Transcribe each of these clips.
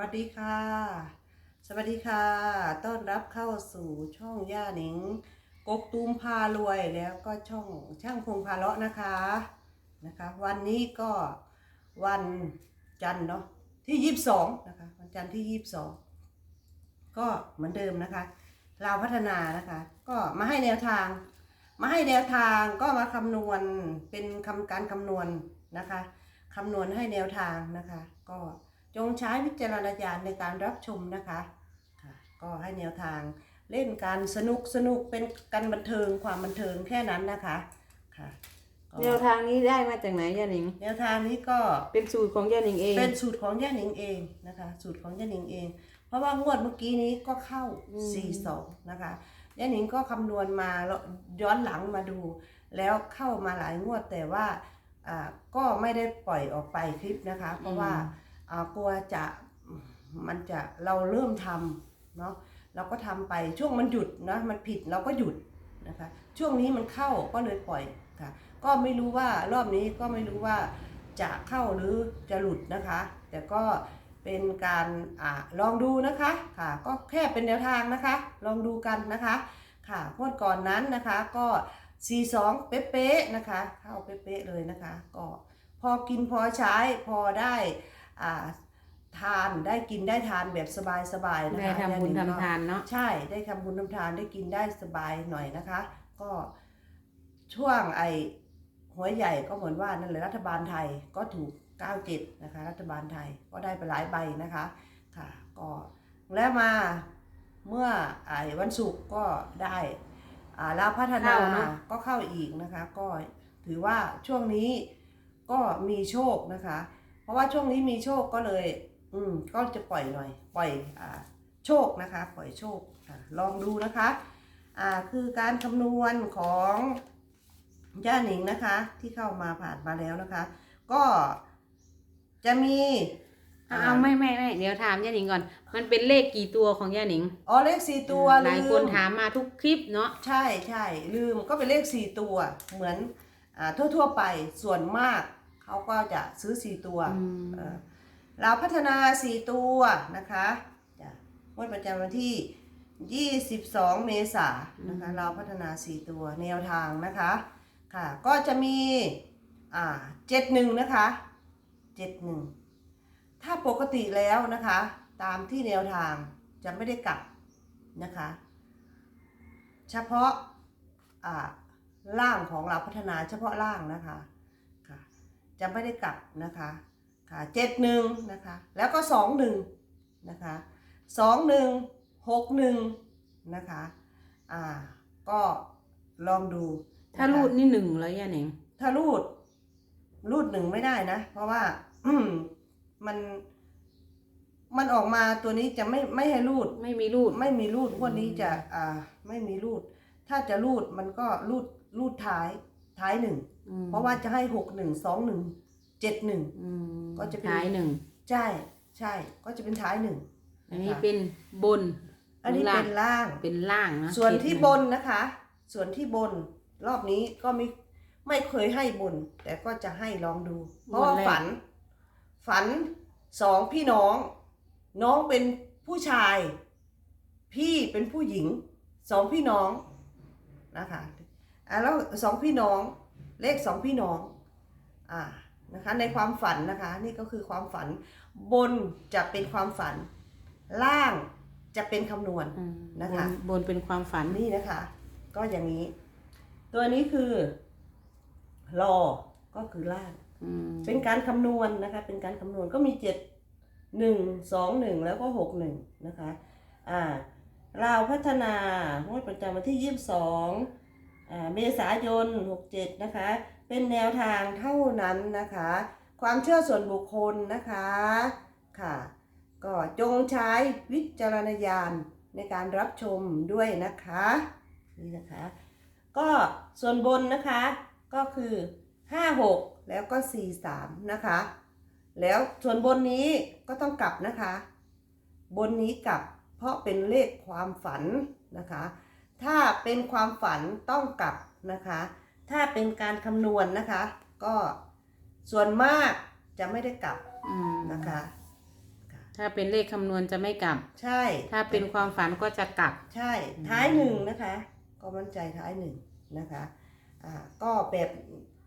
วัสดีค่ะ สวัสดีค่ะ ต้อนรับเข้าสู่ช่องย่าหนิง กกตูมพารวยแล้วก็ช่องช่างพงพาเลาะนะคะ นะคะ วันนี้ก็วันจันทร์เนาะที่ยี่สิบสองนะคะ วันจันทร์ที่ยี่สิบสองก็เหมือนเดิมนะคะ เราพัฒนานะคะ ก็มาให้แนวทาง มาให้แนวทางก็มาคำนวณเป็นคำการคำนวณนะคะคำนวณให้แนวทางนะคะ ก็ จงใช้วิจารณญาณในการรับชมนะคะค่ะก็ให้แนวทางเล่นการสนุกสนุกเป็นการบันเทิงความบันเทิงแค่นั้นนะคะค่ะก็แนวทางนี้ได้มาจากไหนย่าหนิง แนวทางนี้ก็เป็นสูตรของย่าหนิงเอง เป็นสูตรของย่าหนิงเองนะคะ สูตรของย่าหนิงเอง เพราะว่างวดเมื่อกี้นี้ก็เข้า42นะคะย่าหนิงก็คำนวณมาแล้วย้อนหลังมาดู แล้วเข้ามาหลายงวดแต่ว่าอ่าก็ไม่ได้ปล่อยออกไปคลิปนะคะ เพราะว่าอ่า กลัวจะมันจะเราเริ่มทำเนาะเราก็ทำไปช่วงมันหยุดนะมันผิดเราก็หยุดนะคะช่วงนี้มันเข้าก็เลยปล่อยค่ะก็ไม่รู้ว่ารอบนี้ก็ไม่รู้ว่าจะเข้าหรือจะหลุดนะคะ แต่ก็เป็นการอ่าลองดูนะคะค่ะก็แค่เป็นแนวทางนะคะ ลองดูกันนะคะค่ะงวดก่อนนั้นนะคะก็42เป๊ะๆนะคะ เข้าเป๊ะๆเลยนะคะ ก็พอกินพอใช้พอได้ อ่าทานได้กินได้ทานแบบสบายๆนะคะได้ทำบุญย่หทำงก็ทานเนาะใช่ได้ทำบุญทำทานได้กินได้สบายหน่อยนะคะ ก็ช่วงไอหัวใหญ่ก็เหมือนว่านั่นแหละรัฐบาลไทยก็ถูก 97 นะคะ รัฐบาลไทยก็ได้ไปหลายใบนะคะค่ะก็แล้วมาเมื่อไอ้วันศุกร์ก็ได้อ่าลาวพัฒนาเข้าเนอะก็เข้าอีกนะคะ ก็ถือว่าช่วงนี้ก็มีโชคนะคะ เพราะว่าช่วงนี้มีโชคก็เลย อืม ก็จะปล่อยหน่อย ปล่อยอ่าโชคนะคะ ปล่อยโชคอะลองดูนะคะ อ่า คือการคำนวณของย่าหนิงนะคะ ที่เข้ามาผ่านมาแล้วนะคะ ก็จะมีเอาเอาไม่ไม่ไม่เดี๋ยวถามย่าหนิงก่อน มันเป็นเลขกี่ตัวของย่าหนิง อ๋อเลขสี่ตัวหลายลืคนมถามมาทุกคลิปเนาะ ใช่ใช่ลืมก็เป็นเลขสี่ตัว เหมือนอ่าทั่ว ๆ ไปส่วนมาก เขาก็จะซื้อสี่ตัวอืมเอ่อเราพัฒนา4ตัวนะคะจ้ะงวดประจำวันที่ 22 เมษายนนะคะ เราพัฒนา 4 ตัวแนวทางนะคะ ค่ะ ก็จะมี อ่า71นะคะ71ถ้าปกติแล้วนะคะ ตามที่แนวทางจะไม่ได้กลับนะคะ เฉพาะ อ่า ล่างของเราพัฒนาเฉพาะล่างนะคะค่ะ จะไม่ได้กลับนะคะค่ะเจ็ดหนึ่งนะคะ แล้วก็สองหนึ่งนะคะสองหนึ่งหกหนึ่งนะคะอ่าก็ลองดูนะคะถ้ารูดนี่หนึ่งแล้วย่าหนิงถ้ารูด รูดหนึ่งไม่ได้นะ เพราะว่าอืมมันมันออกมาตัวนี้จะไม่ไม่ให้รูด ไม่มีรูด ไม่มีรูดงวันนี้จะอ่าไม่มีรูด ถ้าจะรูดมันก็รูดรูดท้าย ท้ายหนึ่งอืมเพราะว่าจะให้หกหนึ่งสองหนึ่งเจ็ดหนึ่ง อืมก็จะเป็น ท้ายหนึ่งใช่ใช่ก็จะเป็นท้ายหนึ่ง อันนี้เป็นบน อันนี้หรืเป็นล่าง เป็นล่างนะส่วนที่เจ็ดหบงนนะคะ ส่วนที่บนรอบนี้ก็ไม่ไม่เคยให้บน แต่ก็จะให้ลองดู เพราะว่าฝัน ฝันสองพี่น้อง น้องเป็นผู้ชาย พี่เป็นผู้หญิง สองพี่น้องนะคะ อะแล้วสองพี่น้องเลขสองพี่น้องอ่านะคะในความฝันนะคะนี่ก็คือความฝันบนจะเป็นความฝัน ล่างจะเป็นคำนวณอืมนะคะบนบนเป็นความฝันนี่นะคะ ก็อย่างนี้ ตัวนี้คือรอก็คือล่างอืมเป็นการคำนวณนะคะ เป็นการคำนวณก็มีเจ็ดหนึ่งสองหนึ่งแล้วก็หกหนึ่งนะคะ อ่าเราวพัฒนางวดประจำวันที่ยี่สิบสองอ่า เมษายนหกเจ็ดนะคะ เป็นแนวทางเท่านั้นนะคะ ความเชื่อส่วนบุคคลนะคะค่ะ ก็จงใช้วิจารณญาณในการรับชมด้วยนะคะนี่นะคะ ก็ส่วนบนนะคะก็คือ 5 6 แล้วก็ 4 3 นะคะ แล้วส่วนบนนี้ก็ต้องกลับนะคะ บนนี้กลับเพราะเป็นเลขความฝันนะคะ ถ้าเป็นความฝันต้องกลับนะคะ ถ้าเป็นการคำนวณนะคะ ก็ส่วนมากจะไม่ได้กลับอืมนะคะ ถ้าเป็นเลขคำนวณจะไม่กลับ ใช่ถ้าเป็นความฝันก็จะกลับ ใช่ท้ายหนึ่งนะคะ ก็มั่นใจท้ายหนึ่งนะคะอ่าก็แบบ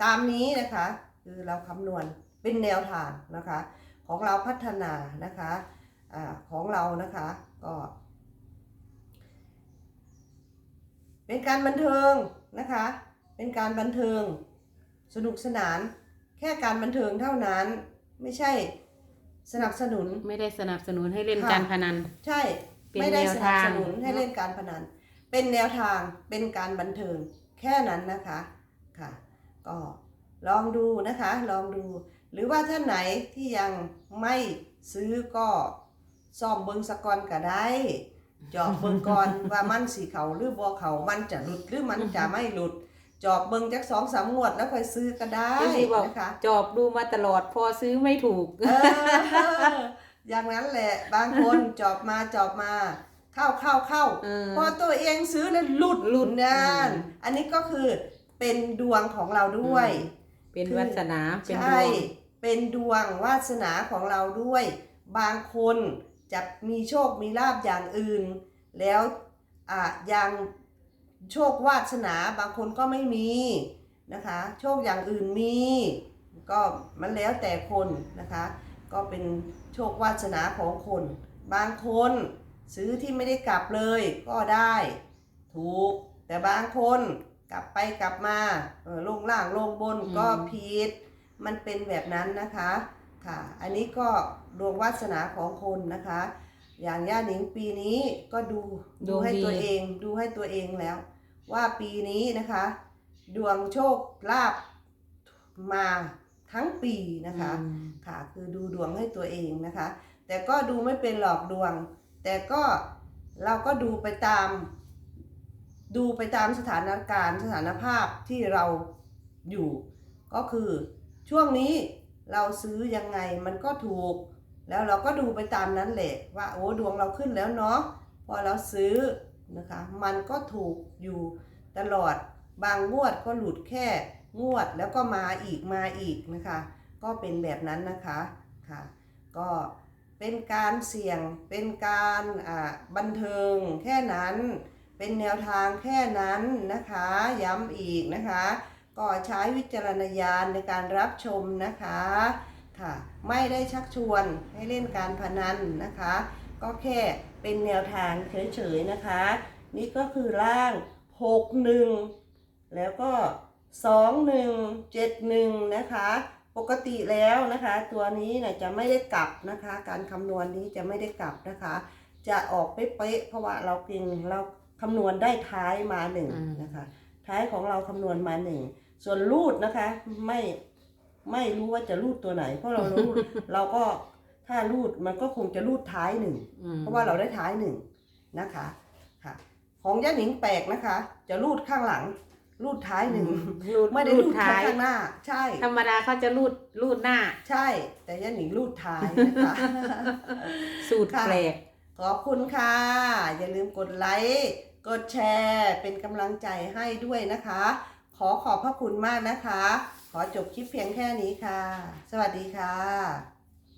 ตามนี้นะคะ คือเราคำนวณเป็นแนวทางนะคะ ของเราพัฒนานะคะอาของเรานะคะ ก็ เป็นการบันเทิงนะคะ เป็นการบันเทิง สนุกสนาน แค่การบันเทิงเท่านั้น ไม่ใช่สนับสนุน ไม่ได้สนับสนุนให้เล่นค่ะ การพนัน ใช่ เป็นไม่ได้แนวสนับทางสนุนให้เล่นการพนัน เป็นแนวทาง เป็นการบันเทิง แค่นั้นนะคะ ค่ะ ก็ลองดูนะคะ ลองดู หรือว่าท่านไหนที่ยังไม่ซื้อก็ซ่อมเบิงสกอนก็ได้ จอบเบิงก่อนว่ามันสีเขาหรือบัวเขามันจะหลุดหรือมันจะไม่หลุด จอบเบิงจักสองสามงวดแล้วค่อยซื้อก็ได้เอฟซีบอกนะคะจอบดูมาตลอดพอซื้อไม่ถูก เอออย่างนั้นแหละบางคนจอบมาจอบมาเข้าเข้าเข้าเออ พอตัวเองซื้อแล้วหลุดหลุดนั่นอืมอันนี้ก็คือเป็นดวงของเราด้วย เป็นคือวัสนาเป็นดใช่ วงเป็นดวงวาสนาของเราด้วย บางคน จะมีโชคมีลาบอย่างอื่น แล้วอะอย่างโชควาสนาบางคนก็ไม่มีนะคะ โชคอย่างอื่นมี ก็มันแล้วแต่คนนะคะ ก็เป็นโชควาสนาของคน บางคนซื้อที่ไม่ได้กลับเลยก็ได้ ถูก แต่บางคนกลับไปกลับมาเออลงล่างลงบนอืมก็ผิด มันเป็นแบบนั้นนะคะ ค่ะ อันนี้ก็ดวงวาสนาของคนนะคะ อย่างย่าหนิงปีนี้ก็ดูดูให้ตัวเองดูให้ตัวเองแล้ว ว่าปีนี้นะคะ ดวงโชคลาภมาทั้งปีนะคะอืมค่ะ คือดูดวงให้ตัวเองนะคะ แต่ก็ดูไม่เป็นหลอกดวง แต่ก็เราก็ดูไปตาม ดูไปตามสถานการณ์สถานภาพที่เราอยู่ ก็คือช่วงนี้ เราซื้อยังไงมันก็ถูก แล้วเราก็ดูไปตามนั้นแหละว่าโอ้ดวงเราขึ้นแล้วเนาะพอเราซื้อนะคะมันก็ถูกอยู่ตลอดบางงวดก็หลุดแค่งวดแล้วก็มาอีกมาอีกนะคะ ก็เป็นแบบนั้นนะคะค่ะก็เป็นการเสี่ยงเป็นการอ่าบันเทิงแค่นั้น เป็นแนวทางแค่นั้นนะคะ ย้ำอีกนะคะ ก็ใช้วิจารณญาณในการรับชมนะคะค่ะไม่ได้ชักชวนให้เล่นการพนันนะคะ ก็แค่เป็นแนวทางเฉยๆนะคะ นี่ก็คือร่าง 61 แล้วก็ 2171 นะคะปกติแล้วนะคะ ตัวนี้นะจะไม่ได้กลับนะคะ การคำนวณนี้จะไม่ได้กลับนะคะ จะออกเป๊ะเพราะว่าเราเก่งเราคำนวณได้ท้ายมาหนึ่งนะคะ ท้ายของเราคำนวณมาหนึ่ง ส่วนรูดนะคะ ไม่ไม่รู้ว่าจะรูดตัวไหน เพราะเรารู้เราก็ถ้ารูดมันก็คงจะรูดท้ายหนึ่งอืมเพราะว่าเราได้ท้ายหนึ่งนะคะค่ะ ของย่าหนิงแปลกนะคะ จะรูดข้างหลัง รูดท้ายหนึ่งรูดไม่ได้รูรูดดท้ายข้างหน้า ใช่ ธรรมดาเขาจะรูดรูดหน้า ใช่ แต่ย่าหนิงรูดท้ายนะคะสูตรค่ะแปลกขอบคุณค่ะ อย่าลืมกดไลค์กดแชร์เป็นกำลังใจให้ด้วยนะคะ ขอขอบพระคุณมากนะคะ ขอจบคลิปเพียงแค่นี้ค่ะ สวัสดีค่ะ